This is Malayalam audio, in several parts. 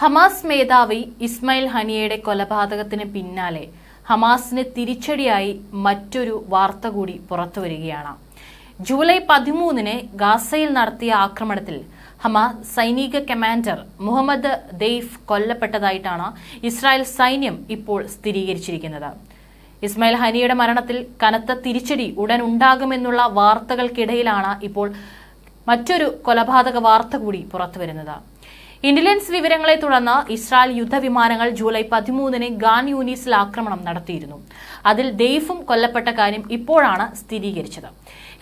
ഹമാസ് മേധാവി ഇസ്മായിൽ ഹനിയയുടെ കൊലപാതകത്തിന് പിന്നാലെ ഹമാസിന് തിരിച്ചടിയായി മറ്റൊരു വാർത്ത കൂടി പുറത്തു വരികയാണ്. ജൂലൈ പതിമൂന്നിന് ഗാസയിൽ നടത്തിയ ആക്രമണത്തിൽ ഹമാസ് സൈനിക കമാൻഡർ മുഹമ്മദ് ദെയ്ഫ് കൊല്ലപ്പെട്ടതായിട്ടാണ് ഇസ്രായേൽ സൈന്യം ഇപ്പോൾ സ്ഥിരീകരിച്ചിരിക്കുന്നത്. ഇസ്മായിൽ ഹനിയുടെ മരണത്തിൽ കനത്ത തിരിച്ചടി ഉടൻ ഉണ്ടാകുമെന്നുള്ള വാർത്തകൾക്കിടയിലാണ് ഇപ്പോൾ മറ്റൊരു കൊലപാതക വാർത്ത കൂടി പുറത്തുവരുന്നത് ഇന്റലിജൻസ് വിവരങ്ങളെ തുടർന്ന് ഇസ്രായേൽ യുദ്ധവിമാനങ്ങൾ ജൂലൈ പതിമൂന്നിന് ഗാൻ യൂനീസിൽ ആക്രമണം നടത്തിയിരുന്നു. അതിൽ ദെയ്ഫും കൊല്ലപ്പെട്ട കാര്യം ഇപ്പോഴാണ് സ്ഥിരീകരിച്ചത്.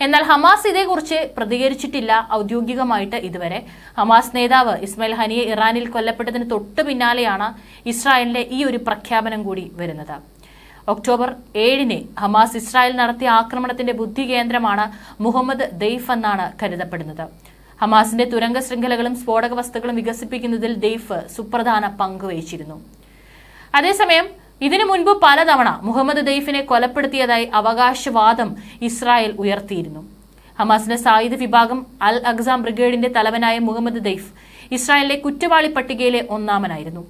എന്നാൽ ഹമാസ് ഇതേക്കുറിച്ച് പ്രതികരിച്ചിട്ടില്ല ഔദ്യോഗികമായിട്ട് ഇതുവരെ. ഹമാസ് നേതാവ് ഇസ്മയിൽ ഹനിയെ ഇറാനിൽ കൊല്ലപ്പെട്ടതിന് തൊട്ടു പിന്നാലെയാണ് ഇസ്രായേലിന്റെ ഈ ഒരു പ്രഖ്യാപനം കൂടി വരുന്നത്. ഒക്ടോബർ ഏഴിന് ഹമാസ് ഇസ്രായേൽ നടത്തിയ ആക്രമണത്തിന്റെ ബുദ്ധി കേന്ദ്രമാണ് മുഹമ്മദ് ദെയ്ഫ് എന്നാണ് കരുതപ്പെടുന്നത്. ഹമാസിന്റെ തുരങ്ക ശൃംഖലകളും സ്ഫോടക വസ്തുക്കളും വികസിപ്പിക്കുന്നതിൽ ദെയ്ഫ് സുപ്രധാന പങ്ക് വഹിച്ചിരുന്നു. അതേസമയം ഇതിനു മുൻപ് പലതവണ മുഹമ്മദ് ദെയ്ഫിനെ കൊലപ്പെടുത്തിയതായി അവകാശവാദം ഇസ്രായേൽ ഉയർത്തിയിരുന്നു. ഹമാസിന്റെ സായുധ വിഭാഗം അൽ അഗ്സാം ബ്രിഗേഡിന്റെ തലവനായ മുഹമ്മദ് ദെയ്ഫ് ഇസ്രായേലിലെ കുറ്റവാളി പട്ടികയിലെ ഒന്നാമനായിരുന്നു.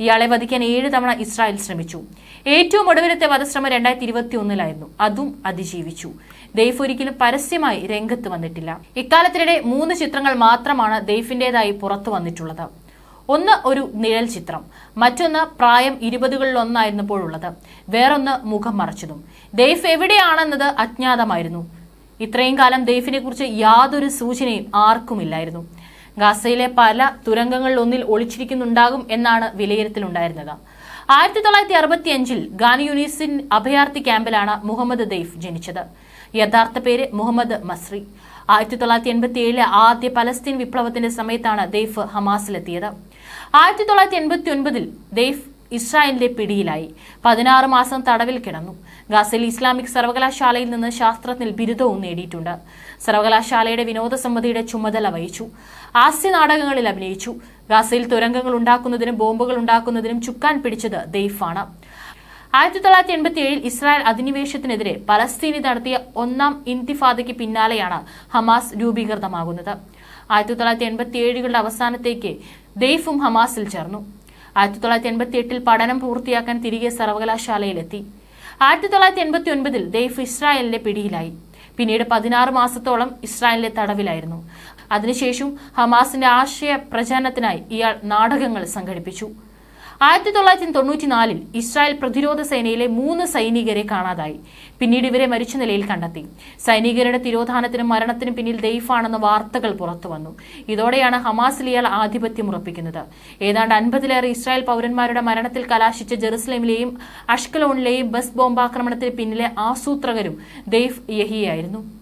ഇയാളെ വധിക്കാൻ ഏഴ് തവണ ഇസ്രായേൽ ശ്രമിച്ചു. ഏറ്റവും ഒടുവിലത്തെ വധശ്രമം രണ്ടായിരത്തി ഇരുപത്തി ഒന്നിലായിരുന്നു അതും അതിജീവിച്ചു. ദെയ്ഫ് ഒരിക്കലും പരസ്യമായി രംഗത്ത് വന്നിട്ടില്ല. ഇക്കാലത്തിനിടെ മൂന്ന് ചിത്രങ്ങൾ മാത്രമാണ് ദെയ്ഫിന്റേതായി പുറത്തു വന്നിട്ടുള്ളത്. ഒന്ന് ഒരു നിഴൽ ചിത്രം മറ്റൊന്ന് പ്രായം ഇരുപതുകളിലൊന്നായിരുന്നപ്പോഴുള്ളത്. വേറൊന്ന് മുഖം മറച്ചതും. ദെയ്ഫ് എവിടെയാണെന്നത് അജ്ഞാതമായിരുന്നു. ഇത്രയും കാലം ദെയ്ഫിനെ കുറിച്ച് യാതൊരു സൂചനയും ആർക്കുമില്ലായിരുന്നു. ഗാസയിലെ പല തുരങ്കങ്ങളിൽ ഒന്നിൽ ഒളിച്ചിരിക്കുന്നുണ്ടാകും എന്നാണ് വിലയിരുത്തലുണ്ടായിരുന്നത്. ആയിരത്തി തൊള്ളായിരത്തി അറുപത്തി അഞ്ചിൽ ഗാൻ യൂണിസിൻ അഭയാർത്ഥി ക്യാമ്പിലാണ് മുഹമ്മദ് ദെയ്ഫ് ജനിച്ചത്. യഥാർത്ഥ പേര് മുഹമ്മദ് മസ്രി. ആയിരത്തി തൊള്ളായിരത്തി എൺപത്തി ഏഴിലെ ആദ്യ പലസ്തീൻ വിപ്ലവത്തിന്റെ സമയത്താണ് ദെയ്ഫ് ഹമാസിലെത്തിയത്. ആയിരത്തി തൊള്ളായിരത്തി എൺപത്തി ഒൻപതിൽ ദെയ്ഫ് ഇസ്രായേലിന്റെ പിടിയിലായി. പതിനാറ് മാസം തടവിൽ കിടന്നു. ഗാസയിൽ ഇസ്ലാമിക് സർവകലാശാലയിൽ നിന്ന് ശാസ്ത്രത്തിൽ ബിരുദവും നേടിയിട്ടുണ്ട്. സർവകലാശാലയുടെ വിനോദസമിതിയുടെ ചുമതല വഹിച്ചു. ആസ്യ നാടകങ്ങളിൽ അഭിനയിച്ചു. ഗാസയിൽ തുരങ്കങ്ങൾ ഉണ്ടാക്കുന്നതിനും ബോംബുകൾ ഉണ്ടാക്കുന്നതിനും ചുക്കാൻ പിടിച്ചത് ദെയ്ഫാണ്. ആയിരത്തി തൊള്ളായിരത്തി എൺപത്തി ഏഴിൽ ഇസ്രായേൽ അധിനിവേശത്തിനെതിരെ പലസ്തീനി നടത്തിയ ഒന്നാം ഇന്തിഫാദയ്ക്ക് പിന്നാലെയാണ് ഹമാസ് രൂപീകൃതമാകുന്നത്. ആയിരത്തി തൊള്ളായിരത്തി എൺപത്തി ഏഴുകളുടെ അവസാനത്തേക്ക് ദെയ്ഫും ഹമാസിൽ ചേർന്നു. ആയിരത്തി തൊള്ളായിരത്തി എൺപത്തി എട്ടിൽ പഠനം പൂർത്തിയാക്കാൻ തിരികെ സർവകലാശാലയിലെത്തി. ആയിരത്തി തൊള്ളായിരത്തി എൺപത്തി ഒൻപതിൽ ദൈഫ് ഇസ്രായേലിന്റെ പിടിയിലായി. പിന്നീട് പതിനാറ് മാസത്തോളം ഇസ്രായേലിലെ തടവിലായിരുന്നു. അതിനുശേഷം ഹമാസിന്റെ ആശയ പ്രചാരണത്തിനായി ഇയാൾ നാടകങ്ങൾ സംഘടിപ്പിച്ചു. ആയിരത്തി തൊള്ളായിരത്തി തൊണ്ണൂറ്റിനാലിൽ ഇസ്രായേൽ പ്രതിരോധ സേനയിലെ മൂന്ന് സൈനികരെ കാണാതായി. പിന്നീട് ഇവരെ മരിച്ച നിലയിൽ കണ്ടെത്തി. സൈനികരുടെ തിരോധാനത്തിനും മരണത്തിനും പിന്നിൽ ദെയ്ഫാണെന്ന വാർത്തകൾ പുറത്തുവന്നു ഇതോടെയാണ് ഹമാസിൽ ആധിപത്യം ഉറപ്പിക്കുന്നത്. ഏതാണ്ട് അൻപതിലേറെ ഇസ്രായേൽ പൗരന്മാരുടെ മരണത്തിൽ കലാശിച്ച ജെറുസലേമിലെയും അഷ്കലോണിലെയും ബസ് ബോംബാക്രമണത്തിന് പിന്നിലെ ആസൂത്രകരും ദെയ്ഫ് യഹിയായിരുന്നു.